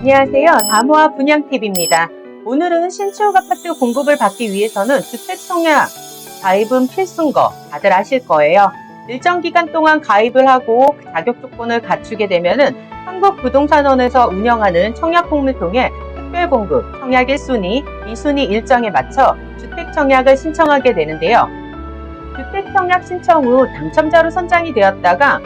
안녕하세요. 다모아 분양TV입니다. 오늘은 신축 아파트 공급을 받기 위해서는 주택 청약 가입은 필수인 거 다들 아실 거예요. 일정 기간 동안 가입을 하고 그 자격 조건을 갖추게 되면은 한국부동산원에서 운영하는 청약홈을 통해 특별공급, 청약 1순위, 2순위 일정에 맞춰 주택 청약을 신청하게 되는데요. 주택 청약 신청 후 당첨자로 선정이 되었다가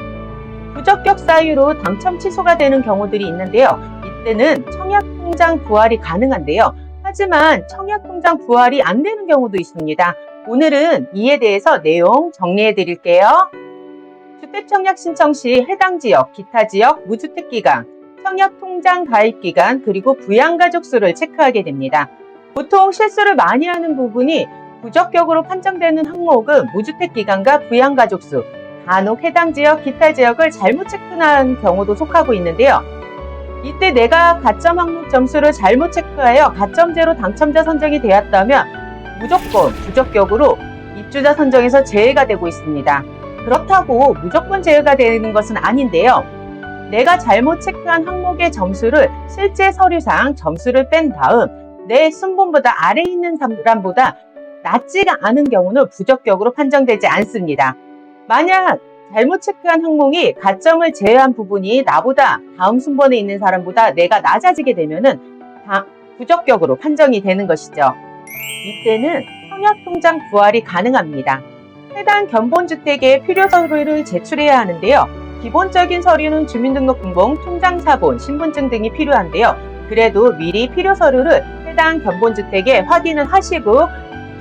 부적격 사유로 당첨 취소가 되는 경우들이 있는데요. 이때는 청약통장 부활이 가능한데요. 하지만 청약통장 부활이 안 되는 경우도 있습니다. 오늘은 이에 대해서 내용 정리해 드릴게요. 주택청약 신청 시 해당 지역, 기타 지역, 무주택 기간, 청약 통장 가입 기간, 그리고 부양가족 수를 체크하게 됩니다. 보통 실수를 많이 하는 부분이 부적격으로 판정되는 항목은 무주택 기간과 부양가족 수, 간혹 해당 지역, 기타 지역을 잘못 체크한 경우도 속하고 있는데요. 이때 내가 가점 항목 점수를 잘못 체크하여 가점제로 당첨자 선정이 되었다면 무조건 부적격으로 입주자 선정에서 제외가 되고 있습니다. 그렇다고 무조건 제외가 되는 것은 아닌데요. 내가 잘못 체크한 항목의 점수를 실제 서류상 점수를 뺀 다음 내 순번보다 아래에 있는 사람보다 낮지가 않은 경우는 부적격으로 판정되지 않습니다. 만약 잘못 체크한 항목이 가점을 제외한 부분이 나보다 다음 순번에 있는 사람보다 내가 낮아지게 되면은 다 부적격으로 판정이 되는 것이죠. 이때는 청약통장 부활이 가능합니다. 해당 견본주택의 필요 서류를 제출해야 하는데요. 기본적인 서류는 주민등록등본, 통장사본, 신분증 등이 필요한데요. 그래도 미리 필요 서류를 해당 견본주택에 확인을 하시고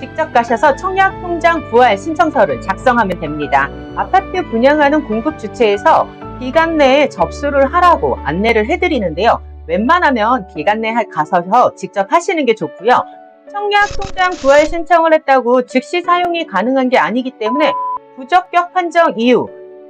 직접 가셔서 청약통장 부활 신청서를 작성하면 됩니다. 아파트 분양하는 공급 주체에서 기간 내에 접수를 하라고 안내를 해드리는데요. 웬만하면 기간 내에 가서 직접 하시는 게 좋고요. 청약통장 부활 신청을 했다고 즉시 사용이 가능한 게 아니기 때문에 부적격 판정 이후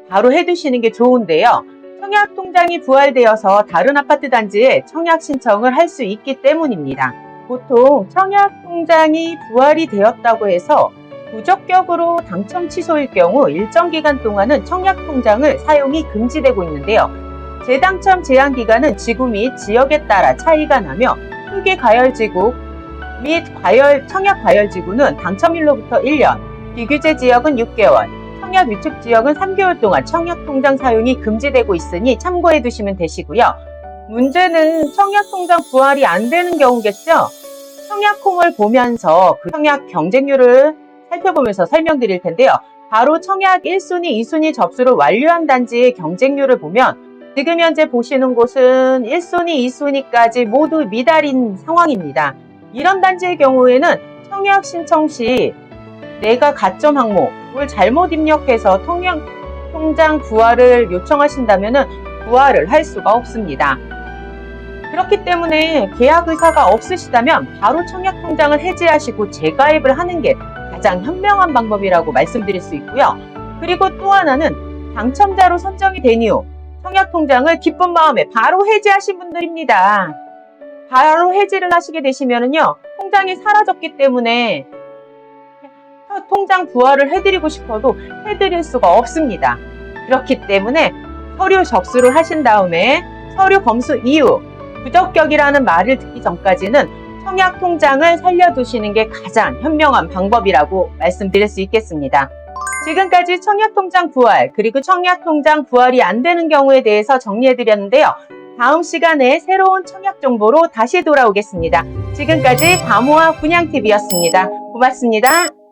바로 해두시는 게 좋은데요. 청약 통장이 부활되어서 다른 아파트 단지에 청약 신청을 할 수 있기 때문입니다. 보통 청약 통장이 부활이 되었다고 해서 부적격으로 당첨 취소일 경우 일정 기간 동안은 청약 통장을 사용이 금지되고 있는데요. 재당첨 제한 기간은 지구 및 지역에 따라 차이가 나며 크게 가열지구 및 과열, 청약 과열 지구는 당첨일로부터 1년, 비규제 지역은 6개월, 청약 위축 지역은 3개월 동안 청약 통장 사용이 금지되고 있으니 참고해 두시면 되시고요. 문제는 청약통장 부활이 안 되는 경우겠죠? 청약홈을 보면서 그 청약 경쟁률을 살펴보면서 설명드릴 텐데요. 바로 청약 1순위, 2순위 접수를 완료한 단지의 경쟁률을 보면 지금 현재 보시는 곳은 1순위, 2순위까지 모두 미달인 상황입니다. 이런 단지의 경우에는 청약 신청 시 내가 가점 항목을 잘못 입력해서 통영 통장 부활을 요청하신다면 부활을 할 수가 없습니다. 그렇기 때문에 계약 의사가 없으시다면 바로 청약 통장을 해지하시고 재가입을 하는 게 가장 현명한 방법이라고 말씀드릴 수 있고요. 그리고 또 하나는 당첨자로 선정이 된 이후 청약 통장을 기쁜 마음에 바로 해지하신 분들입니다. 바로 해지를 하시게 되시면은요, 통장이 사라졌기 때문에 통장 부활을 해드리고 싶어도 해드릴 수가 없습니다. 그렇기 때문에 서류 접수를 하신 다음에 서류 검수 이후 부적격이라는 말을 듣기 전까지는 청약 통장을 살려두시는 게 가장 현명한 방법이라고 말씀드릴 수 있겠습니다. 지금까지 청약 통장 부활 그리고 청약 통장 부활이 안 되는 경우에 대해서 정리해 드렸는데요. 다음 시간에 새로운 청약 정보로 다시 돌아오겠습니다. 지금까지 다모아 분양TV였습니다. 고맙습니다.